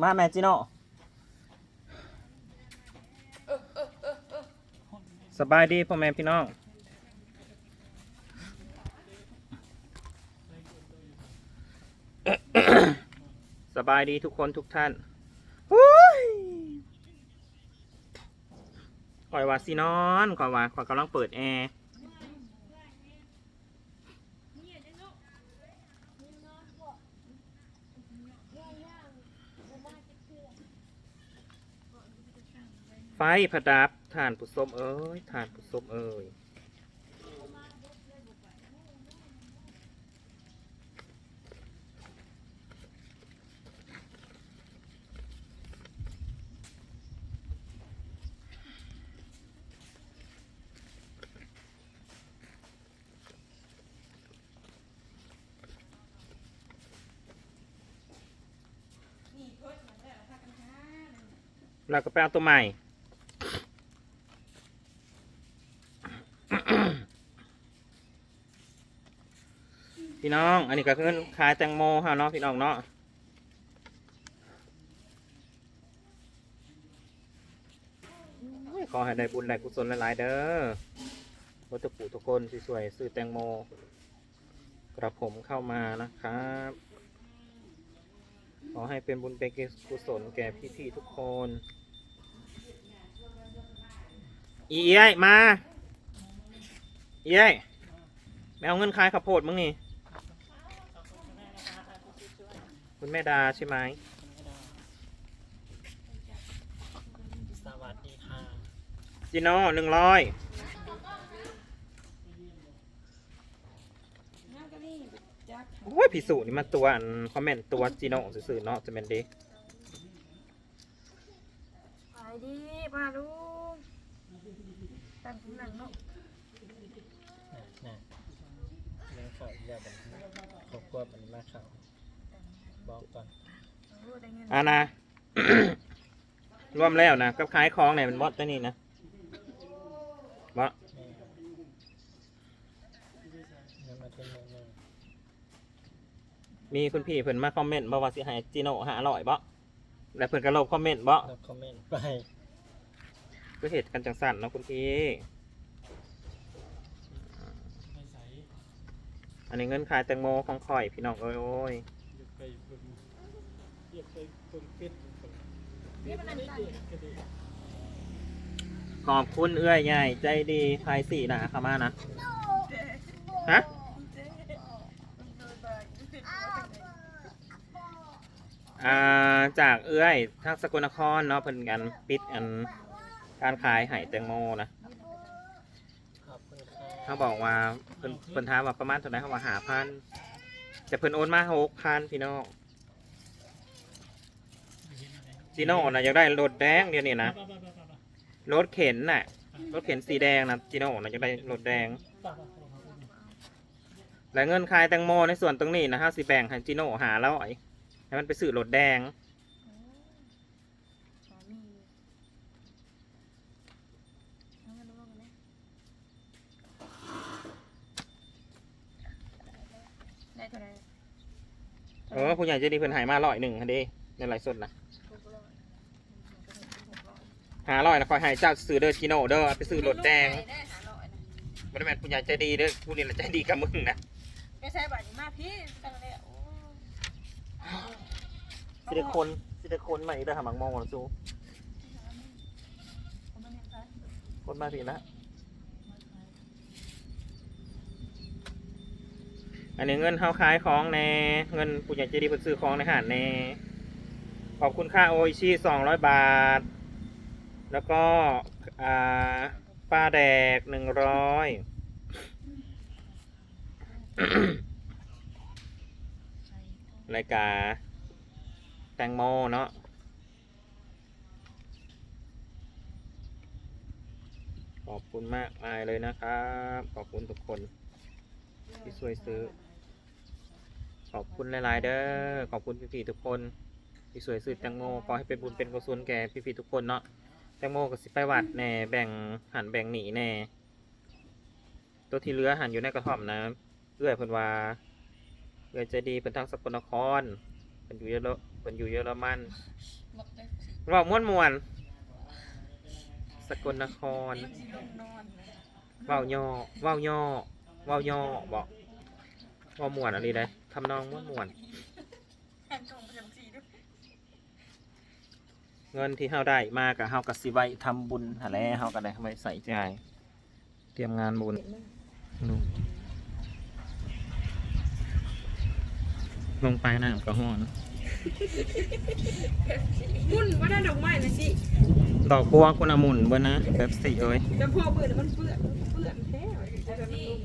มาแม่จิโน่สบายดีพ่อแม่พี่น้อง สบายดีทุกคนทุกท่านฮู้ยคอยว่าสินอนคอยว่าคอยกำลังเปิดแอร์ ไฟประดับฐานผู้สมเอ้ยฐานผู้สมเอ้ยเราก็ไปเอาตัวใหม่ พี่น้อง อันนี้ก็คือขายแตงโมฮะเนาะพี่น้องเนาะขอให้ได้บุญได้กุศลหลายๆเด้อวัตถุปู่ทุกคนสวยๆซื้อแตงโม กระผมเข้ามานะครับ ขอให้เป็นบุญเป็นกุศลแก่พี่ๆทุกคน อีเอ้ยมาอีเอ้ยไม่เอาเงินขายข้าวโพดมั้งนี่ คุณแม่ดาใช่ไหมสวัสดีค่ะจิโน่หนึ่งร้อยโอ้ยพิสูจน์นี่มาตัวอันคอมเมนต์ตัวจิโน่สื่อๆเนาะจะเป็นดีไปดีมาลูกตั้งคุณหนังเนาะน่ะน่ะเลี้ยงข้าวอีกแล้วบัดนี้ครอบครัวบัดนี้มาข้าว บอกก่อนรู้ได้เงินอ่านะ รวมแล้วนะกับขายของเนี่ยมันบอสได้นี่นะบอสแม่เงินมาเต็มเลยเลยมีคุณพี่เพิ่นมาคอมเมนต์บอกว่าสิให้จิโน่หาอร่อยบ่แล้วเพิ่นก็ลบคอมเมนต์บ่แล้วคอมเมนต์ไปก็เหตุกันจังสั่นเนาะคุณพี่ไม่ใส่อันนี้เงินขายแตงโมของข่อยพี่น้องเอ้ยโอ้ยอย่า ไปเบิ่งอย่าไปเบิ่งเป็ดเบิ่งนี่มันนั่นกันก็ดีขอบคุณเอื้อยใหญ่ใจดีภายสี่นะเข้ามานะ ฮะ อ่า จากเอื้อยทางสกลนครเนาะเพิ่นกันปิดอันการขายไห่แตงโมนะขอบคุณค่ะเขาบอกว่าเพิ่นเพิ่นถามว่าประมาณเท่าไหร่เขาว่าหาพัน แต่เพิ่นโอนมาหกพันพี่น้องจีโน่นะอยากได้รถแดงเดียวนี่นะไปไปไปไปไปรถเข็นน่ะรถเข็นสีแดงนะจีโน่นะอยากได้รถแดงไปไปไปและเงินขายแตงโมในส่วนตรงนี้นะฮะสิแบ่งให้จีโน่หาแล้วไอ้ให้มันไปซื้อรถแดง สามีเอาเงินมากันนะได้เท่าไหร่ เออผู้ใหญ่ใจะดีเพิ่นใหายมาร้อยหนึ่งคันเดีในไลฟ์สดนะหกร้อยมันก็ได้หกร้อยหาร้อยนะคอยให้เจ้าซื้อเด้อจีโน่เด้อเอาไปซื้อรถแดงได้หาร้อยนะบริแมนผู้ใหญ่ใจดีเด้อผู้นี้แหละใจดีกับมึงนะไปใช้บัตรนี่มาพี่ตั้งแต่โอ้สิได้คนสิได้คนใหม่เด้อหามังมองกันสู้ผมไม่เห็นใครคนมาสินะ อันนี้เงินเฮาขายของแน่เงินผู้ใหญ่ใจดีเพิ่นซื้อของในหางแน่ขอบคุณค่าโออิชิสองร้อยบาท แล้วก็อ่าปลาแดกหนึ่งร้อยรายการแตงโมเนาะขอบคุณมากมายเลยนะครับ ขอบคุณทุกคนที่ช่วยซื้อ อบคุณหลายๆเด้อขอบคุณพี่ๆทุกคนที่ช่วยซื้อแตงโมขอให้เป็นบุญเป็นกุศลแก่พี่ๆทุกคนเนาะแตงโมก็สิไปวัดแน่แบ่งหันแบ่งหนีแน่ตัวที่เหลือหันอยู่ในกระท่อมนะเอื้อยเพิ่นว่าเอื้อยใจดีเป็นทางสกลนครเป็นอยู่เยอะคนอยู่เยอรมันหมดเลยเว่าม่วนมวนสกลนครเลยเว้าย่อเว้าย่อเว้าย่อบอกเว้าม่วนอะไรได้ ทำนองม่วนม่วนแข่งกล่องประจำสีด้วยๆเงินที่เฮาได้มากับเฮากับสิไว้ทำบุญหาแล้วเฮาก็ได้ไว้ใส่ใจายเตรียมงานบุญดูลงไปน้ำก็ห้อนมุ่นว่าได้ดอกไม้นะสิดอกบัวกุณามุนเบ่นะแบบสีเอ้ยแต่พอเบื่อมันเปื้อนเปื้อนแท้จะมันลง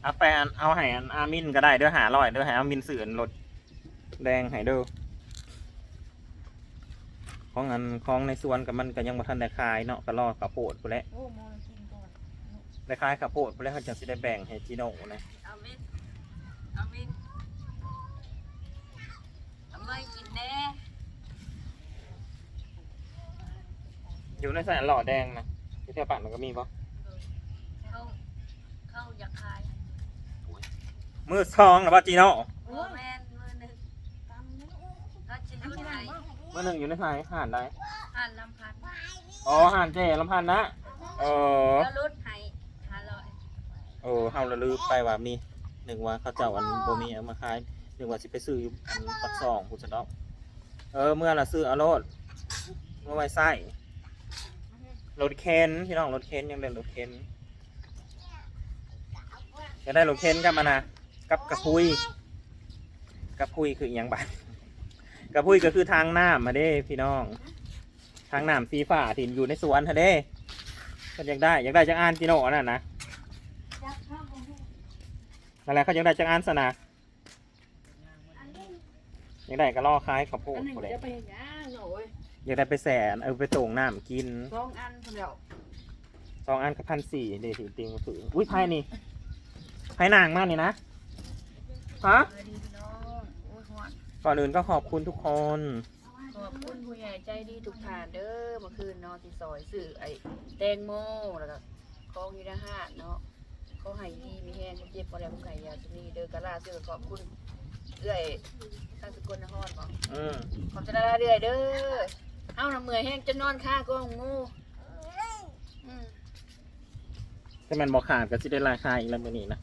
เลยเอาไปอันเอาให้อันอามินก็ได้เด้อหาร้อยเด้อให้อามินสื่ออันรถแดงให้เด้อของอันของในสวนกับมันก็ยังบ่ทันได้ขายเนาะก็รอข้าวโพดพุ่นแหละโอ้มองกินก่อนได้ขายข้าวโพดพุ่นแหล้วเขาจะสิได้แบ่งให้จีโน่นะเอามินเอามินเอาไม่กินแน่อยู่ในสายหล่อแดงนะที่เที่ยวป่านมันก็มีปะเข้าเข้าอยากขาย มือซองหรือว่าจีโน่โอ้แม่นมือหนึ่งก็จะรุ่นไหนมือหนึ่งอยู่ในสายห่านได้อ่านลำพันอ๋อห่านเจลำพันนะเออก็รุ่นไหห้าร้อยเออเฮาละลืมไปว่ามีหนึ่งว่าเขาเจ้าอันบ่มีเอามาขายหนึ่งว่าสิไปซื้ออยู่อันปักซองผู้จะดอกเออเมื่อละซื้อเอาโลดเมื่อไว้ใส่รถเคนพี่น้องรถเคนยังเดินรถเคนจะได้รถเคนกับมานะ กับกระพุยกระพุยคืออหยังบ้างกระพุยก็คือทางน้ำมาเด้พี่น้อง ทางน้ำสีฟ้าที่อยู่ในสวนฮะเด้ก็อยากได้อยากได้จังอ่านจีโน่นั่นนะนั่นแหละเขายังได้จังอันสนะยังได้ก็ล่อคล้ายข้าวโพอัดนหนึ่งพุ่นแหละจะไปอย่างนี้หน่อยยังได้ไปแสนเอาไปส่งน้ำกินสองอันคนเดียวสองอันกับพันสี่เดี๋ยวถือติงมาถืออุ้ยไพ่นี่ไพ่นางมากนี่นะ ฮะสวัสดีพี่น้องโอ้ยหวานก่อนอื่นก็ขอบคุณทุกคน ขอบคุณผู้ใหญ่ใจดีทุกท่านเด้อเมื่อคืนเนาะที่ซอยสื่อไอ้แตงโมแล้วก็ของอยูนาหาดเนาะเขาให้ดีมีแห้งเจ็บพอแล้วผู้ไก่ยาตัวนี้เด้อกะลาซื้อขอบคุณเอื้อยทางสกลนครเนาะอืมขอบใจละลาเรื่อยเด้อเอาน้ำเมื่อยแห้งจะนอนข้างก็งูอืมแต่มันบอกขาดก็สิได้ราคาอีกแล้วมื่อนี้นะ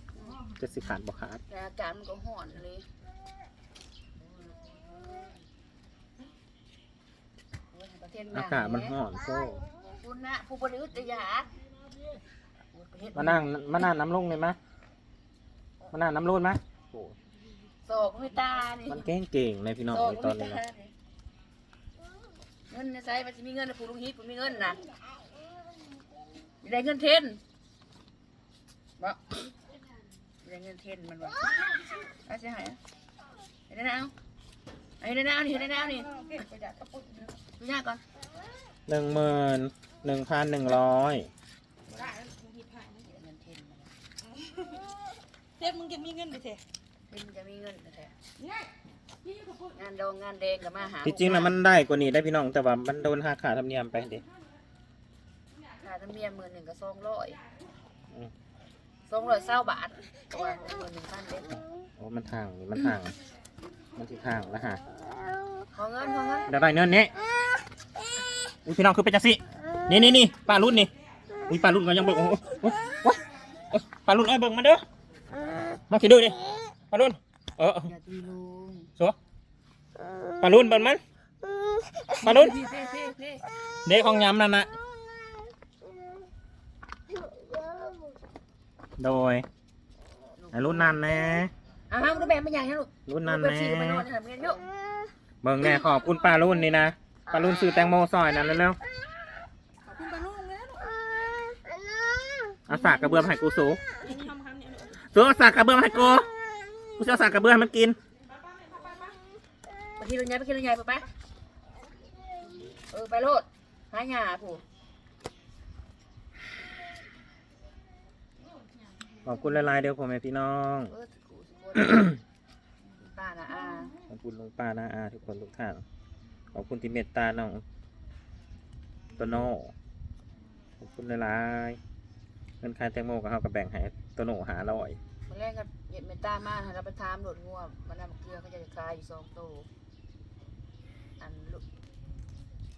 จะสิขาดบอกขาดแต่อากาศมันก็ห่อนเลยโอ้ยประเทศอากาศมันห่อนโซ่คุณนะผู้บริอุตยามานั่งมานั่งน้ำลงเลยมะมานั่งน้ำรุ่นมะโอ้โศกไม่ตานี่มันเก่งเก่งๆเลยพี่น้องโศกในตอนไม่นี้ตานะนี่เงินในไซมันจะมีเงินนะผู้ลุงฮิตผมมีเงินนะได้เงินเทนบ่ได้ เงินเทนมันบ่เอาเสียหายเห็นได้แล้วเอาเห็นได้แล้วนี่เห็นได้แล้วนี่ดูยากก่อนหนึ่งหมื่นหนึ่งพันหนึ่งร้อยเงินเทนมันเทพมึงจะมีเงินไปเถอะเทนจะมีเงินแท้งานดองงานแดงกับมาหาที่จริงนะมันได้กว่านี้ได้พี่น้องแต่ว่ามันโดนหักขาธรรมเนียมไปเด็ค่าธรรมเนียมหมื่นหนึ่งก็สองร้อยอืม สองร้อยเศร้าบาทตัวหมื่นหนึ่งพันเด็ดโอ้มันทางนี่มันทาง มันที่ทางแล้วฮะขอเงินขอเงินเดี๋ยวได้เงินนี้อุ้ยพี่น้องคือเป็นจังสินี่นี่นี่ปลารุ่นนี่อุ้ยปลารุ่นก็ยังเบิ่งโอ้โหโอ้โหโอ้โหปลารุ่นเอ้ยเบิ่งมาเด้อมาคิดดูดิปลารุ่นเออเอออย่าตีลุงสัวปลารุ่นเบิ่งมันปลารุ่นพี่เพ่เพ่เพ่เด็กของยำนั่นนะ โดยไอ้รุ่นนั้นแน่อะห้ามก็แบบไม่ใหญ่นะลูกรุ่นนั้นแบบแน่สี่ก็ไปนอนทำเงินเยอะเบิ่งแน่ขอบคุณปลารุ่นนี่นะปลารุ่นซื้อแตงโมซอยนั่นเร็วขอบคุณปลาลูกนะลูกๆเอาสากกระเบื้องให้กูสูนี่ทำคำนี้สูเอาสากกระเบื้องให้กูกูจะเอาสากกระเบื้องให้มันกินไปที่รถใหญ่ไปที่รถใหญ่ไปไปเออไปโลดหาหยาผู้ ขอบคุณหลายๆเดี๋ยวผมแม่พี่น้องเออสกูสกูป้านะอาขอบคุณลุงป้าน้าอาทุกคนทุกท่านขอบคุณที่เมตตาน้องโตโน่ขอบคุณหลายๆเงินขายแตงโมกับเขากับแบ่งให้โตโน่หาร้อยมาแรกก็ห็ดเมตตามากให้เราไปทามโดดง่วมมันนำเกลือก็จะคลายอยู่สองโตวอันลูก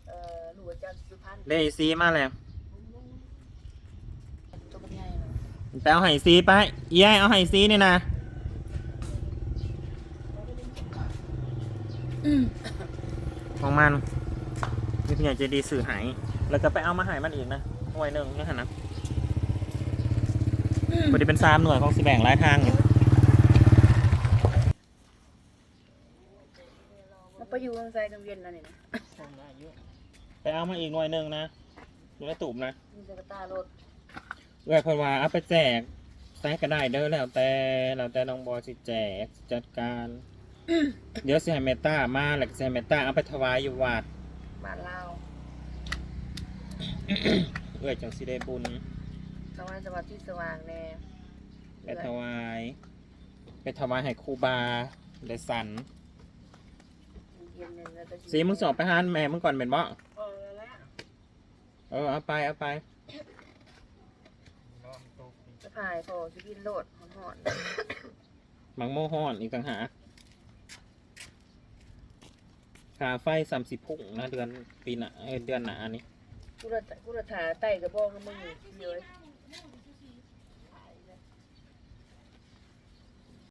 เอ่อลูกอาจารย์สุพรรณได้ซีมาแล้วตัวเป็นไง เนาะไปเอาไห่ซีไปเอี้ยเอาไห่ซีนี่นะของมันมีพี่ใหญ่ใจดีสื่อหายแล้วก็ไปเอามาใหายมันอีกนะหน่วยหนึ่งนี่ฮะนะพอดีเป็นสามหน่วยของสิแบ่งหลายทางอยู่มันไปอยู่ทางใจกังเวียนนั่นนี่นะทำได้เยอะไปเอามาอีกหน่วยหนึ่งนะอยู่ในตุ่มนะมีสกตารถ เอื้อยพนว่าเอาไปแจกแจกก็ได้เด้อแล้วแต่แล้วแต่น้องบอยสิแจกจัดการ เดี๋ยวสิให้เมตตามาแล้วก็สิให้เมตตาเอาไปถวายอยู่วัด บ้านเราเอื้อยจังสิได้บุญสวรรค์สวัสดิ์ที่สว่างแน่ไปถวาย ไปถวายให้ครูบาได้สันเย็นๆแล้วก็สีมึงสอบไปหานแม่มึงก่อนเป็นบ่เออแล้ว เออเอาไปเอาไป สะพายพอสิกินโลดหอนหมังโมฮอนอีกต่างหากค่าไฟสามสิบพุ่งนะเดือนปีหน้าเอ้ยเดือนหน้านี่ๆกูระกูระถาไต่กระบอกกับมึงอยู่เยอะ